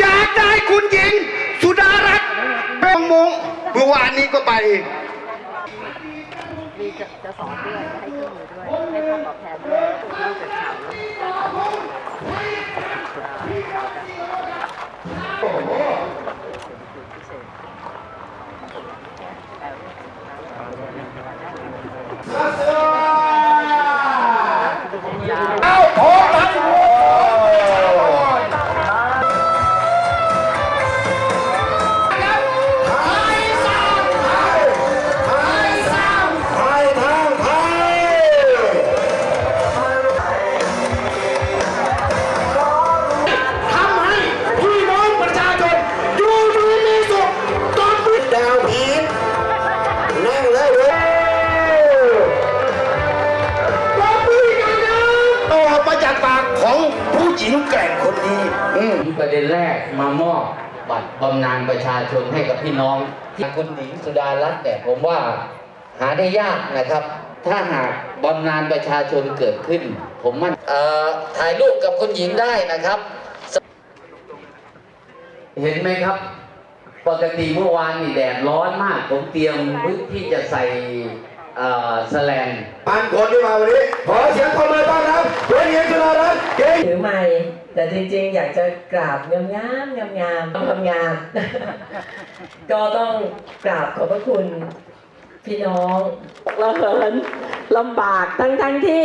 อยากได้คุณหญิง สุดารัตน์เป็นมงเมื่อวานนี้ก็ไป มีจะจะสอนด้วยให้เครื่องมือด้วยให้ค่าตอบแทนด้วย หญิงแกร่งคนนี้ อืมประเด็นแรกมามอบบัตรบำนาญประชาชนให้กับพี่น้องที่คุณหญิงสุดารัตน์แต่ผมว่าหาได้ยากนะครับ ถ้าหากบำนาญประชาชนเกิดขึ้น ผมมั่นเอ่อถ่ายรูปกับคุณหญิงได้นะครับ เห็นไหมครับ ปกติเมื่อวานนี่แดดร้อนมาก ผมเตรียมพื้นที่จะใส่ เอ่อแสลนพันคนที่มาวันนี้ ขอเสียงปรบมือต้อนรับคุณหญิงสุดารัตน์เก่งถือไม้แต่จริงๆ อยากจะกราบงามงามงามงามต้องทำงานก็ต้องกราบขอบพระคุณ พี่น้องระเหินลำบากทั้งทั้งๆที่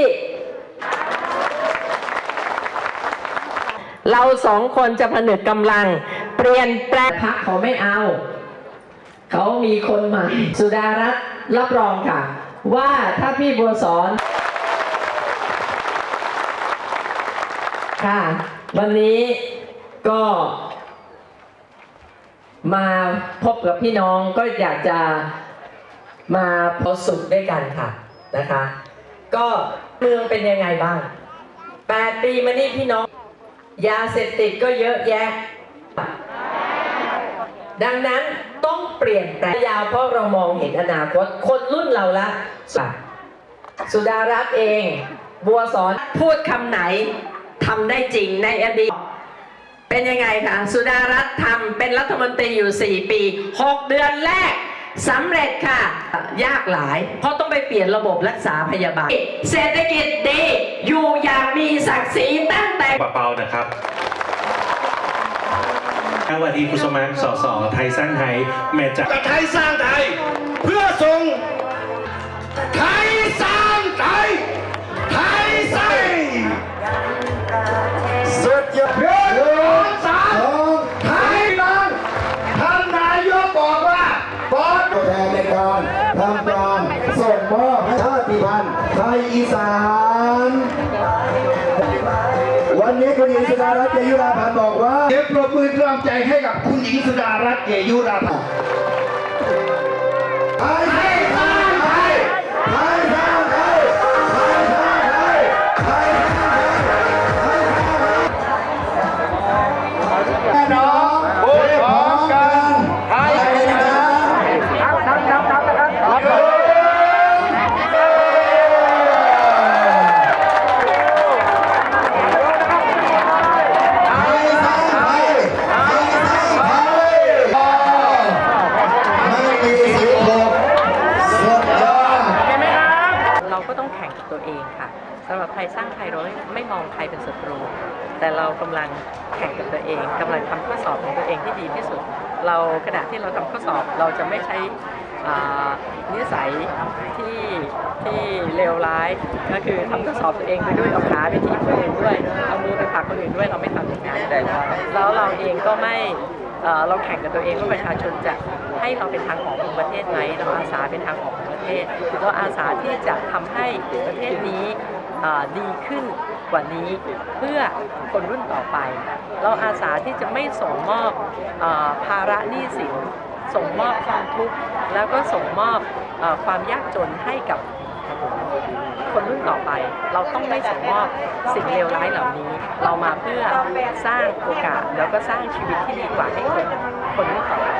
เราสองคนจะผนึกกำลัง เปลี่ยนแปลงพักเขาไม่เอา เขามีคนใหม่ สุดารัตน์รับรองค่ะ ว่าถ้าพี่บัวสอน ค่ะ วันนี้ก็มาพบกับพี่น้องก็อยากจะมาพอสุขด้วยกันค่ะนะคะ ก็เมืองเป็นยังไงบ้างแปดปีมานี่พี่น้อง ยาเสพติดก็เยอะแยะ ดังนั้นต้องเปลี่ยนแปลงยาวเพราะเรามองเห็นอนาคต คนรุ่นเราละสุดารัตน์เอง บัวสอนพูดคำไหนทำได้จริงในอดีต เป็นยังไงคะสุดารัตน์ทำเป็นรัฐมนตรีอยู่ 4 ปี 6 เดือนแรกสำเร็จค่ะ ยากหลาย เพราะต้องไปเปลี่ยนระบบรักษาพยาบาล เศรษฐกิจดี อยู่อย่างมีศักดิ์ศรีตั้งแต่เปาๆนะครับ สวัสดีคุณสมัครสสไทยสร้างไทยแม่จ๋ากับไทยสร้างไทย เพื่อส่งไทยสร้างไทย ไทยสร้างสุดยอดเพื่อนสามไทยรังท่านนายกบอกว่าบอสตัวแทนในการทำการส่งมอบให้ชาติพันธุ์ไทยอีสาน วันนี้คุณหญิงสุดารัตน์เกยุราพันธ์บอกว่าเดี๋ยวปรบมือกำลังใจให้กับคุณหญิงสุดารัตน์เกยุราพันธ์ เองค่ะสำหรับไทยสร้างไทยเราไม่มองใครเป็นศัตรู แต่เรากำลังแข่งกับตัวเองกำลังทำข้อสอบของตัวเองที่ดีที่สุด เราขณะที่เราทำข้อสอบเราจะไม่ใช้นิสัยที่ที่เลวร้าย ก็คือทำข้อสอบตัวเองไปด้วยเอาขาไปถีคนอื่นด้วยเอามือไปผลักคนอื่นด้วยเราไม่ทำอย่างนั้นแล้วเราเองก็ไม่เราแข่งกับตัวเองว่าประชาชนจะให้เราเป็นทางออกของประเทศไหมเราอาสาเป็นทางออกของ เทศเราอาสาที่จะทำให้ประเทศนี้ดีขึ้นกว่านี้เพื่อคนรุ่นต่อไป เราอาสาที่จะไม่ส่งมอบอภาระหนี้สินส่งมอบความทุกข์แล้วก็ส่งมอบอความยากจนให้กับคนรุ่นต่อไป เราต้องไม่ส่งมอบสิ่งเลวร้ายเหล่านี้ เรามาเพื่อสร้างโอกาสแล้วก็สร้างชีวิตที่ดีกว่าให้คนคนรุ่นต่อไป